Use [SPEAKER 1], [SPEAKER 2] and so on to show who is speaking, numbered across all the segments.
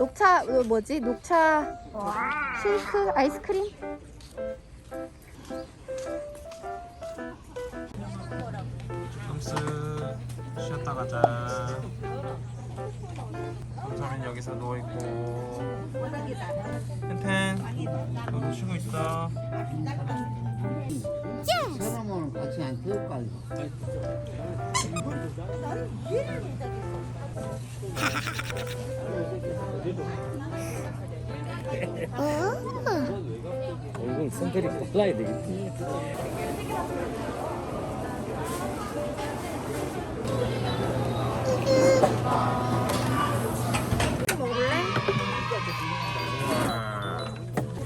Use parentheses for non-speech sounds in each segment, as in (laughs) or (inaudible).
[SPEAKER 1] 녹차 어, 뭐지? 녹차 쉐이크 아이스크림?
[SPEAKER 2] 점스 쉬었다 가자. 점서는 여기서 누워 있고. 펜펜, 너도 쉬고 있어.
[SPEAKER 3] 사람은 같이 안 태울까?
[SPEAKER 4] 얼굴 선크림 발라야 되겠지.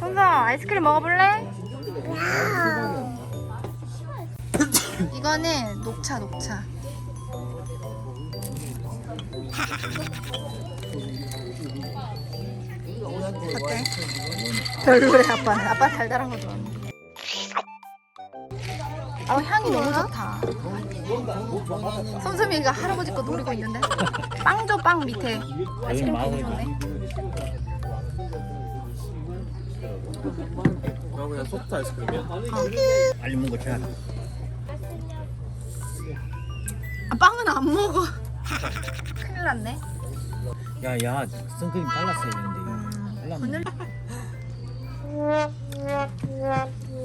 [SPEAKER 1] 성서 아이스크림 먹어볼래? 이거는 녹차 녹차 (laughs) 어때? 별로래 아빠는 아빠 달달한 거 좋아하는 아 향이 너무 좋다 손수미가 할아버지 거 노리고 있는데 빵 줘 빵 밑에 아이스크림 너무 좋네
[SPEAKER 2] 그냥 소프트 아이스크림이야?
[SPEAKER 4] 빨리 먹어 자.
[SPEAKER 1] 아, 빵은 안 먹어. 큰일 났네.
[SPEAKER 4] 야야 선크림 발랐어야 되는데. 발랐네.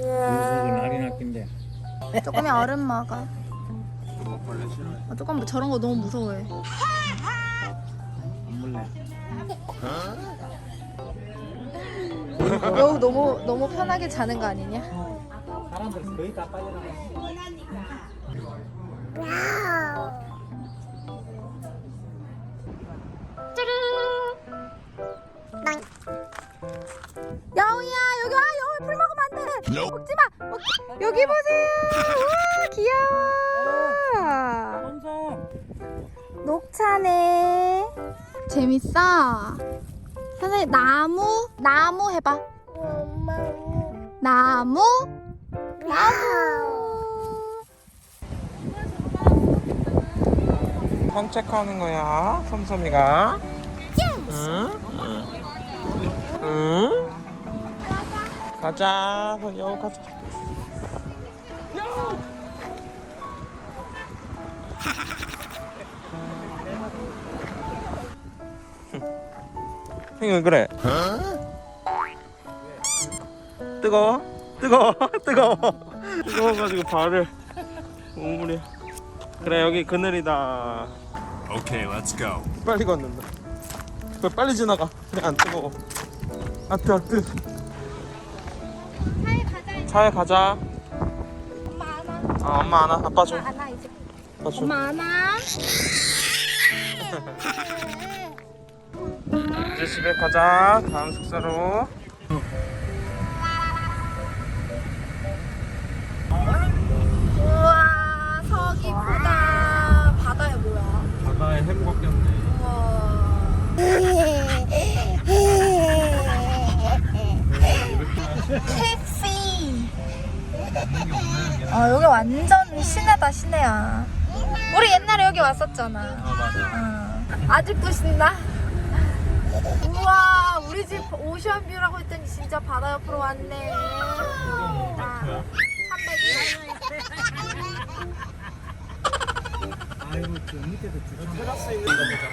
[SPEAKER 1] 오늘
[SPEAKER 4] 할인할 낀데.
[SPEAKER 1] 조금이 얼음 먹어. 아, 조금 뭐 저런 거 너무 무서워해.
[SPEAKER 4] 안 먹래.
[SPEAKER 1] 여우 너무 너무 편하게 자는 거 아니냐?
[SPEAKER 4] 사람들 거의 다 빠져나가.
[SPEAKER 1] 먹지 마. 먹... 여기 보세요. 와 귀여워. 녹차네. 재밌어. 선생님 나무 나무 해봐. 나무 나무.
[SPEAKER 2] 산책하는 거야, 솜솜이가. 응? 응? 가자, 여우 가자. (laughs) 형이 왜 그래? 뜨거워? 뜨거워? (laughs) 뜨거워? 뜨거워가지고 발을 우물이 그래 여기 그늘이다
[SPEAKER 5] let's go.
[SPEAKER 2] 빨리 걷는다 왜 빨리 지나가 그래 안 뜨거워 아뜨 아뜨
[SPEAKER 1] 차에 가자. 엄마 안아.
[SPEAKER 2] 아 엄마 안아 아빠 줘
[SPEAKER 1] 안아 이제.
[SPEAKER 2] 아빠 줘
[SPEAKER 1] 엄마 안아.
[SPEAKER 2] 이제 집에 가자 다음 숙소로
[SPEAKER 1] 우와 서귀포다. 바다에 뭐야?
[SPEAKER 2] 바다에 해무밖에 없네
[SPEAKER 1] 택시. 아 여기 완전 시내다 시내야. 우리 옛날에 여기 왔었잖아.
[SPEAKER 2] 아 맞아
[SPEAKER 1] 어. 아직도 신나? 우와 우리 집 오션뷰라고 했더니 진짜 바다 옆으로 왔네. 아, 300.
[SPEAKER 4] 아이고 저 밑에도 주차.
[SPEAKER 2] 테라스 있는 거 보자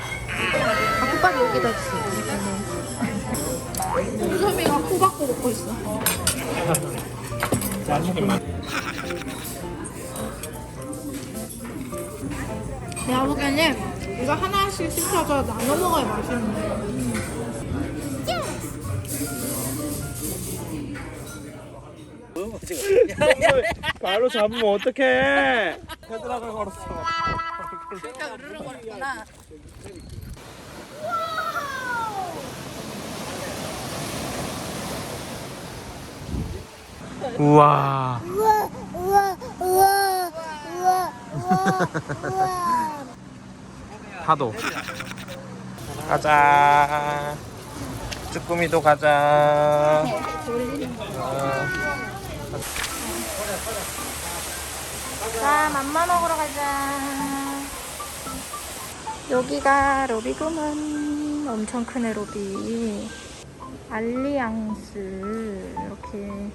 [SPEAKER 1] 아, 국밥이 여기다 있어. 수소미가 코 박고 먹고 있어. 내가 보기에는 이거 하나씩 시켜서 나눠 먹어야 맛있는데.
[SPEAKER 2] 바로 잡으면 어떡해 헤드락을 걸었어
[SPEAKER 1] 그러니까 으르르 거리구나.
[SPEAKER 2] 우와 파도 가자 쭈꾸미도 가자 어,
[SPEAKER 1] 자, 맘마 먹으러 가자. 여기가 로비구먼. 엄청 큰 에로비. 알리앙스 이렇게.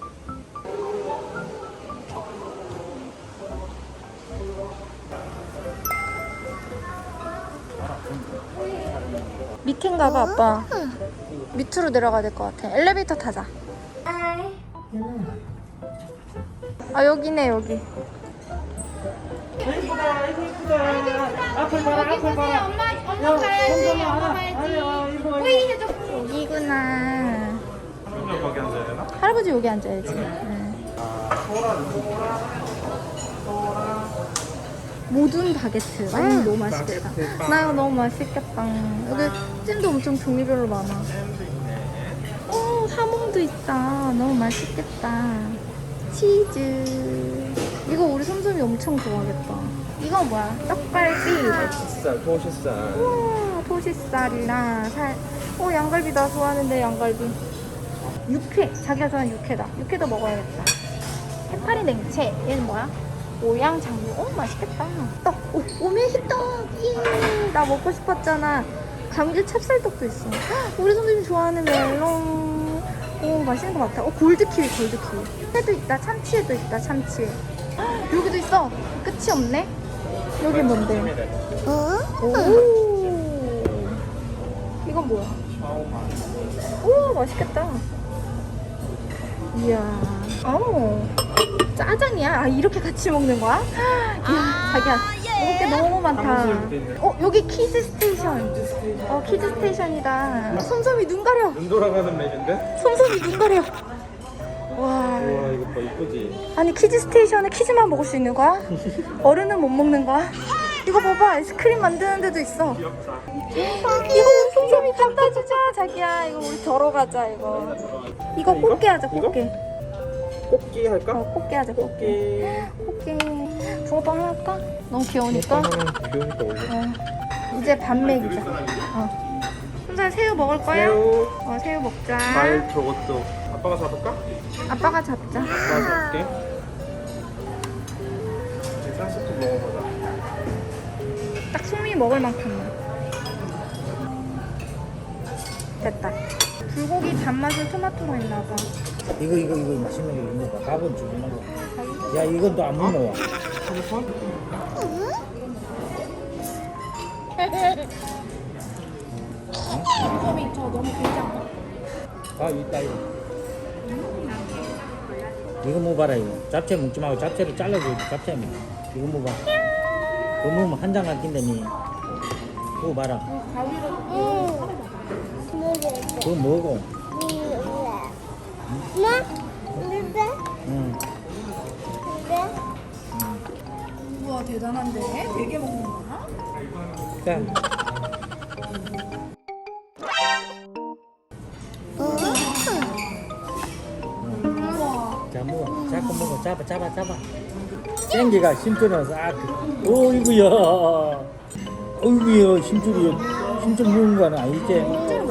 [SPEAKER 1] 밑인가 봐 아빠. 밑으로 내려가야 될 것 같아. 엘리베이터 타자. 아 여기네 여기. 엄마 가야지. 엄마 가야지. 뿌이 해줘. 여기구나. 할아버지 여기 앉아야지. 응. 모든 바게트. 음, 너무 맛있겠다. 나 이거 너무 맛있겠다. 여기 찜도 엄청 종류별로 많아. 오, 하몽도 있다. 너무 맛있겠다. 치즈. 이거 우리 솜솜이 엄청 좋아하겠다. 이거 뭐야? 떡갈비.
[SPEAKER 2] 쌀, 토시쌀.
[SPEAKER 1] 우와, 토시살이랑 살. 어, 양갈비 나 좋아하는데, 양갈비. 육회. 자기가 좋아하는 육회다. 육회도 먹어야겠다. 해파리 냉채. 얘는 뭐야? 오양 장류. 어, 맛있겠다. 떡. 오, 오메히떡. 예. 나 먹고 싶었잖아. 감귤 찹쌀떡도 있어. 헉, 우리 선생님 좋아하는 멜론. 오, 맛있는 것 같아. 어, 골드키위, 골드키위. 회도 있다. 참치회도 있다. 참치회. 헉, 여기도 있어. 끝이 없네. 여기 뭔데? 오. 이건 뭐야? 오, 맛있겠다. 이야. 어. 짜장이야? 아, 이렇게 같이 먹는 거야? (gasps) 이야, 자기야. 먹을 게 너무 많다. 어, 여기 키즈 스테이션. 어, 키즈 스테이션이다. 솜솜이 눈 가려.
[SPEAKER 2] 눈 돌아가는 메뉴인데?
[SPEAKER 1] 솜솜이 눈 가려. 와.
[SPEAKER 2] 우와 이거 봐 이쁘지?
[SPEAKER 1] 아니 키즈 스테이션에 키즈만 먹을 수 있는 거야? (laughs) 어른은 못 먹는 거야? 이거 봐봐 아이스크림 만드는 데도 있어
[SPEAKER 2] 귀엽다. (gasps)
[SPEAKER 1] 이거 우리 솜솜이 갖다 주자 자기야 이거 우리 덜어 가자 이거 이거
[SPEAKER 2] 이거?
[SPEAKER 1] 꽃게 하자
[SPEAKER 2] 이거?
[SPEAKER 1] 꽃게
[SPEAKER 2] 꽃게 할까?
[SPEAKER 1] 어 꽃게 하자 꽃게
[SPEAKER 2] 꽃게.
[SPEAKER 1] 꽃게 붕어빵 할까? 너무 귀여우니까
[SPEAKER 2] 귀여우니까 올려.
[SPEAKER 1] 어. 이제 밥 먹이자 어. 솜솜이 새우 먹을 거야?
[SPEAKER 2] 새우,
[SPEAKER 1] 어 새우 먹자
[SPEAKER 2] 과일 저것도 아빠가 사볼까?
[SPEAKER 1] 아빠가 잡자
[SPEAKER 2] 아빠가 사볼게. 이제 쌀수프 먹어보자.
[SPEAKER 1] 딱 솜이 먹을 만큼만 됐다 불고기 단맛은 토마토로 했나봐
[SPEAKER 4] 이거 이거 이거 거 이거 봐. 밥은 주고 먹어. 야 이건 또안 먹어.
[SPEAKER 1] 솜이 저 너무 괜찮아
[SPEAKER 4] 아 있다 이거. 이거 먹어봐라 이거. 잡채 먹지 말고 잡채를 잘라줘야지 잡채 먹어. 이거 먹어봐. 이거 먹으면 한장 아낀다니. 그거 봐라. 그거 먹어. 응.
[SPEAKER 1] 우와 대단한데? 되게 먹는 거야?
[SPEAKER 4] 짠. 자 먹어. 자꾸 먹어. 잡아 잡아 잡아. 땡기가 심줄이라서 아. 그- 어이구야. 어이구야 심줄이 심줄 먹은 거 아니지?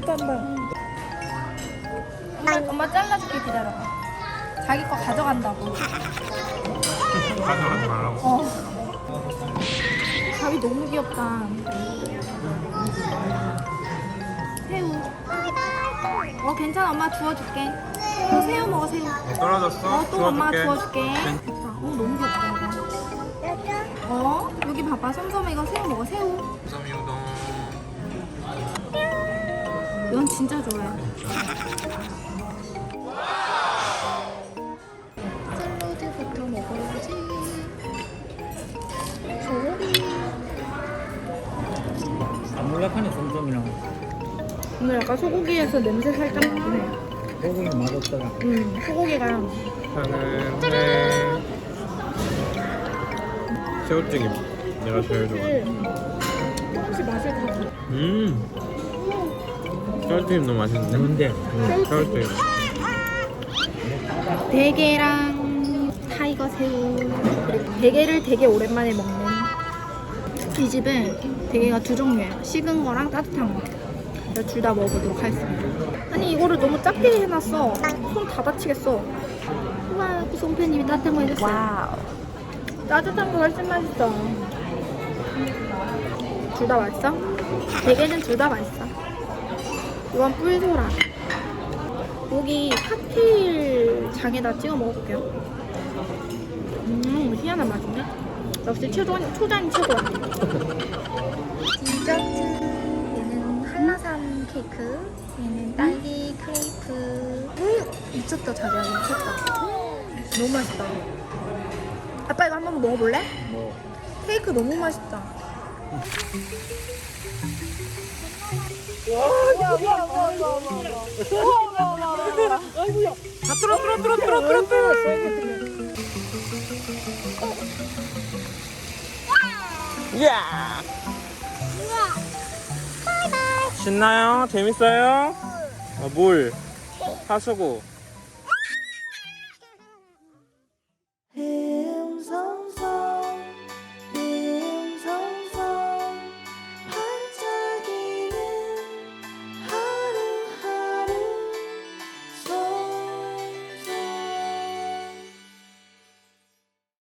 [SPEAKER 4] 맛있단다.
[SPEAKER 1] 엄마, 엄마 잘라줄게 기다려봐. 자기 거 가져간다고.
[SPEAKER 2] 가져가지 말라고.
[SPEAKER 1] 어. 가위 너무 귀엽다. 새우. 어 괜찮아. 엄마 주워줄게. 어, 새우 먹어 새우.
[SPEAKER 2] 떨어졌어?
[SPEAKER 1] 어 또 엄마
[SPEAKER 2] 주워줄게.
[SPEAKER 1] 어 너무 귀엽다. 이거 어 여기 봐봐. 솜솜이 이거 새우 먹어 새우.
[SPEAKER 2] 쌈이 우동.
[SPEAKER 1] 이건 진짜 좋아해 샐러드부터 먹어야지 소고기
[SPEAKER 4] 안 몰락하네 솜솜이랑.
[SPEAKER 1] 오늘 약간 소고기에서 냄새 살짝 나긴 해
[SPEAKER 4] 소고기 맛없더라.
[SPEAKER 1] 음, 소고기가
[SPEAKER 2] 저는 네. 새우튀김. 내가 제일 좋아.
[SPEAKER 1] 혹시 맛을 다
[SPEAKER 2] 음. 새우튀김 너무 맛있는데?
[SPEAKER 4] 뭔데?
[SPEAKER 2] 음, 새우튀김.
[SPEAKER 1] 대게랑 타이거 새우 그리고 대게를 되게 오랜만에 먹는 이 집은 대게가 두 종류예요 식은 거랑 따뜻한 거 둘 다 먹어보도록 하겠습니다 아니 이거를 너무 작게 해놨어 손 다 다치겠어 우와 그 송편님이 따뜻한 거 해줬어요 와우 따뜻한 거 훨씬 맛있어 둘 다 맛있어? 대게는 둘 다 맛있어. 이건 뿔소라. 여기 칵테일 장에다 찍어 먹어볼게요. 음, 희한한 맛인데? 역시 초장, 초장이 최고야. 디저트. 얘는 한라산 케이크. 얘는 딸기 크레이프. 음, 미쳤다, 자기야. 미쳤다. 너무 맛있다. 아빠 이거 한번 먹어볼래?
[SPEAKER 4] 뭐
[SPEAKER 1] 케이크 너무 맛있다.
[SPEAKER 2] 다 뚫어 뚫어 뚫어 뚫어 뚫어 뚫어 이야 신나요? 재밌어요? 아, 뭘? 하수구